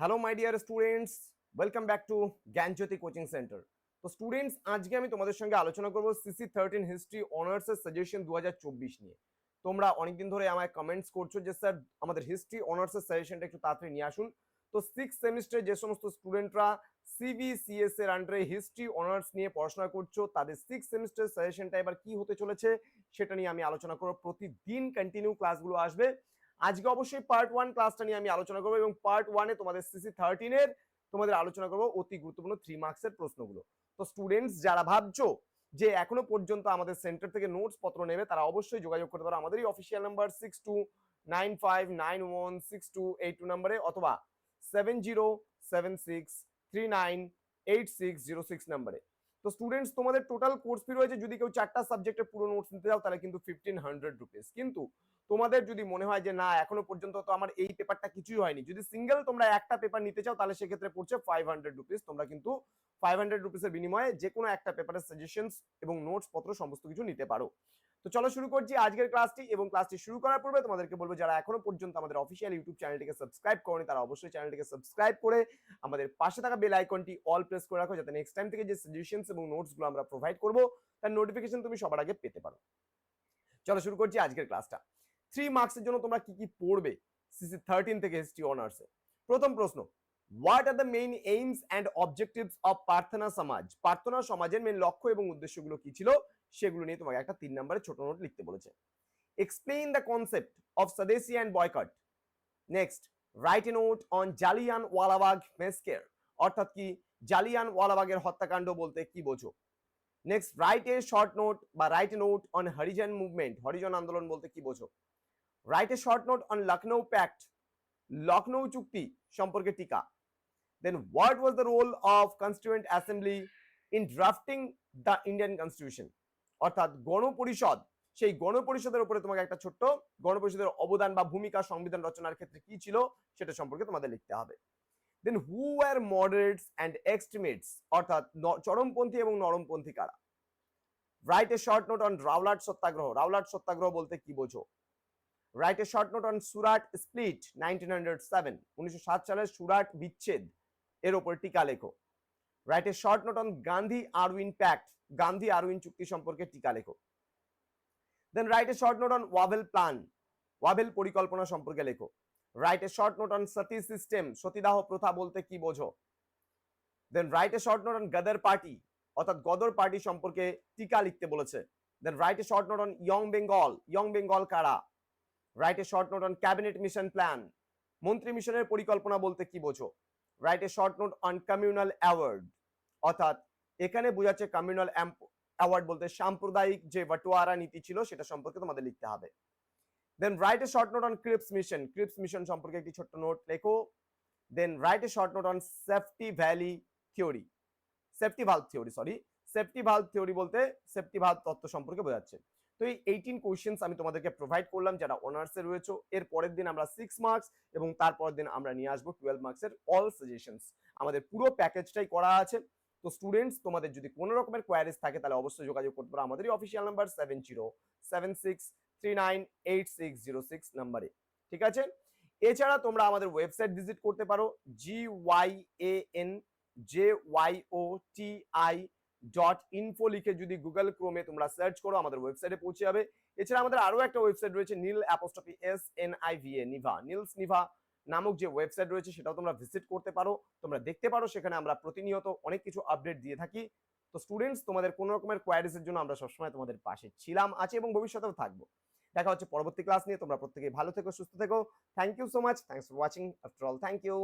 Hello my dear students welcome back to Gyanjyoti coaching centre তো students আজকে আমি তোমাদের সঙ্গে আলোচনা করব সিসি থার্টিন হিস্ট্রি অনার্সের সাজেশন দুহাজার চব্বিশ নিয়ে। তোমরা অনেকদিন ধরে আমায় কমেন্টস করছ যে স্যার আমাদের হিস্ট্রি অনার্সের সাজেশনটা একটু তাড়াতাড়ি নিয়ে আসুন। তো সিক্স সেমিস্টারে যে সমস্ত স্টুডেন্টরা সিবিসিএস এর আন্ডারে হিস্ট্রি অনার্স নিয়ে পড়াশোনা করছ, তাদের সিক্স সেমিস্টার সাজেশনটা এবার কি হতে চলেছে, সেটা নিয়ে আমি আলোচনা করব। প্রতিদিন কন্টিনিউ ক্লাসগুলো আসবে। আজকে অবশ্যই পার্ট ওয়ান ক্লাসটা নিয়ে আমি আলোচনা করব এবং পার্ট ওয়ানে তোমাদের সিসি থার্টিনের তোমাদের আলোচনা করব অতি গুরুত্বপূর্ণ থ্রি মার্কসের প্রশ্নগুলো। তো স্টুডেন্টস যারা ভাবছ যে এখনও পর্যন্ত আমাদের সেন্টার থেকে নোটস পত্র নেবে, তারা অবশ্যই যোগাযোগ করতে পারো আমাদেরই official number six two nine five nine one six two eight two নাম্বারে অথবা seven zero seven six three nine eight six zero six নাম্বারে তো স্টুডেন্টস তোমাদের টোটাল কোর্স ফি রয়েছে, যদি কেউ চারটা সাবজেক্টের পুরো নোটস নিতে যাও তাহলে কিন্তু ফিফটিন হান্ড্রেড রুপিস কিন্তু তোমাদের যদি মনে হয় যে না, এখনও পর্যন্ত তো আমার এই পেপারটা কিছুই হয়নি, যদি সিঙ্গেল তোমরা একটা পেপার নিতে চাও, তাহলে সেক্ষেত্রে পড়ছে ফাইভ হান্ড্রেড রুপিস তোমরা কিন্তু ফাইভ হান্ড্রেড রুপিসের বিনিময়ে যে কোনো একটা পেপারের সাজেশনস এবং নোটস পত্র সমস্ত কিছু নিতে পারো। তো চলো শুরু করছি আজকের ক্লাসটি এবং ক্লাসটি শুরু করার পূর্বে তোমাদেরকে বলব, যারা এখনও পর্যন্ত আমাদের অফিসিয়াল ইউটিউব চ্যানেলটিকে সাবস্ক্রাইব করেনি, তারা অবশ্যই চ্যানেলটিকে সাবস্ক্রাইব করে আমাদের পাশে থাকা বেল আইকনটি অল প্রেস করে রাখো, যাতে নেক্সট টাইম থেকে যে সাজেশনস এবং নোটসগুলো আমরা প্রোভাইড করব, তার নোটিফিকেশন তুমি সবার আগে পেতে পারো। চলো শুরু করছি আজকের ক্লাসটা থ্রি মার্কসের জন্য তোমরা কি কি পড়বে? সিসি থার্টিন থেকে হিস্ট্রি অনার্সে প্রথম প্রশ্ন what are the main aims and objectives of Prarthana Samaj Prarthana সমাজের মেন লক্ষ্য এবং উদ্দেশ্যগুলো কি ছিল? সেগুলো নিয়ে তোমাকে একটা তিন নম্বরে ছোট নোট লিখতে বলেছে। Explain the concept of swadeshi and boycott next write a note on Jallianwala Bagh মেসকের অর্থাৎ কি? জালিয়ান ওয়ালাবাগের হত্যাকাণ্ড বলতে কি বোঝো? Next write a short note বা write a note on Harijan movement Harijan আন্দোলন বলতে কি বোঝো? Write a short note on Lucknow pact Lucknow চুক্তি সম্পর্কে টিকা। Then what was the role of constituent assembly in drafting the Indian constitution অর্থাৎ গণপরিষদ, সেই গণপরিষদের উপরে তোমাকে একটা ছোট্ট গণপরিষদের অবদান বা ভূমিকা সংবিধান রচনার ক্ষেত্রে কি ছিল সেটা সম্পর্কে তোমাদের লিখতে হবে। দেন হু আর মডারেটস অ্যান্ড এক্সট্রিমেটস অর্থাৎ চরমপন্থী এবং নরমপন্থী কারা? Write a short note on Rowlatt Satyagraha Rowlatt Satyagraha বলতে কি বোঝো? Write a short note on Surat split nineteen hundred seven উনিশশো সাত সালের সুরাট বিচ্ছেদ, এর ওপর টিকা লেখো। Write a short note on Gandhi Irwin pact Gandhi Irwin চুক্তি সম্পর্কে টিকা লেখো। Then write a short note on Wavell plan Wavell পরিকল্পনা সম্পর্কে লেখো। Write a short note on Sati system সতীদাহ প্রথা বলতে কি বোঝো? Then right a short note on Gadar party অর্থাৎ গদর পার্টি সম্পর্কে টিকা লিখতে বলেছে। Then right a short note on young Bengal young Bengal কারা? Right a short note on cabinet mission plan মন্ত্রী মিশনের পরিকল্পনা বলতে কি বোঝো right a short note on communal award অর্থাৎ এখানে বোঝাচ্ছে কমিউনাল অ্যাওয়ার্ড বলতে সাম্প্রদায়িক যে বাটোয়ারা নীতি ছিল সেটা সম্পর্কে তোমাদের লিখতে হবে then write a short note on Cripps mission Cripps mission সম্পর্কে একটি ছোট্ট নোট লেখো then write a short note on safety valley theory safety valve theory sorry safety valve theory বলতে সেফটি ভাল্ভ তত্ত্ব সম্পর্কে বোঝাচ্ছে। তো এই এইটিন কোয়েশ্চেন্স আমি তোমাদেরকে প্রোভাইড করলাম, যারা অনার্সে রয়েছে, এর পরের দিন আমরা সিক্স মার্কস এবং তারপরের দিন আমরা নিয়ে আসব টুয়েলভ মার্কসের অল সাজেশনস আমাদের পুরো প্যাকেজটাই করা আছে। তো স্টুডেন্টস তোমাদের যদি কোনো রকমের কোয়ারিজ থাকে, তাহলে অবশ্যই যোগাযোগ করতে পারো আমাদেরই official number seven zero seven six three nine eight six zero six নাম্বারে ঠিক আছে? এছাড়া তোমরা আমাদের ওয়েবসাইট ভিজিট করতে পারো G Y A N J Y O T I dot info লিখে যদি গুগল ক্রোমে তোমরা সার্চ করো, আমাদের ওয়েবসাইটে পৌঁছে যাবে। এছাড়া আমাদের আরও একটা ওয়েবসাইট রয়েছে Neel apostrophe S N I V A Niva Neels Niva নামক যে ওয়েবসাইট রয়েছে, সেটাও তোমরা ভিজিট করতে পারো। তোমরা দেখতে পারো, সেখানে আমরা প্রতিনিয়ত অনেক কিছু আপডেট দিয়ে থাকি। তো স্টুডেন্টস তোমাদের কোনো রকমের কোয়ারিজের জন্য আমরা সবসময় তোমাদের পাশে ছিলাম, আছি এবং ভবিষ্যতেও থাকব। দেখা হচ্ছে পরবর্তী ক্লাস নিয়ে, তোমরা প্রত্যেকেই ভালো থেকো, সুস্থ থেকো। Thank you so much thanks for watching after all thank you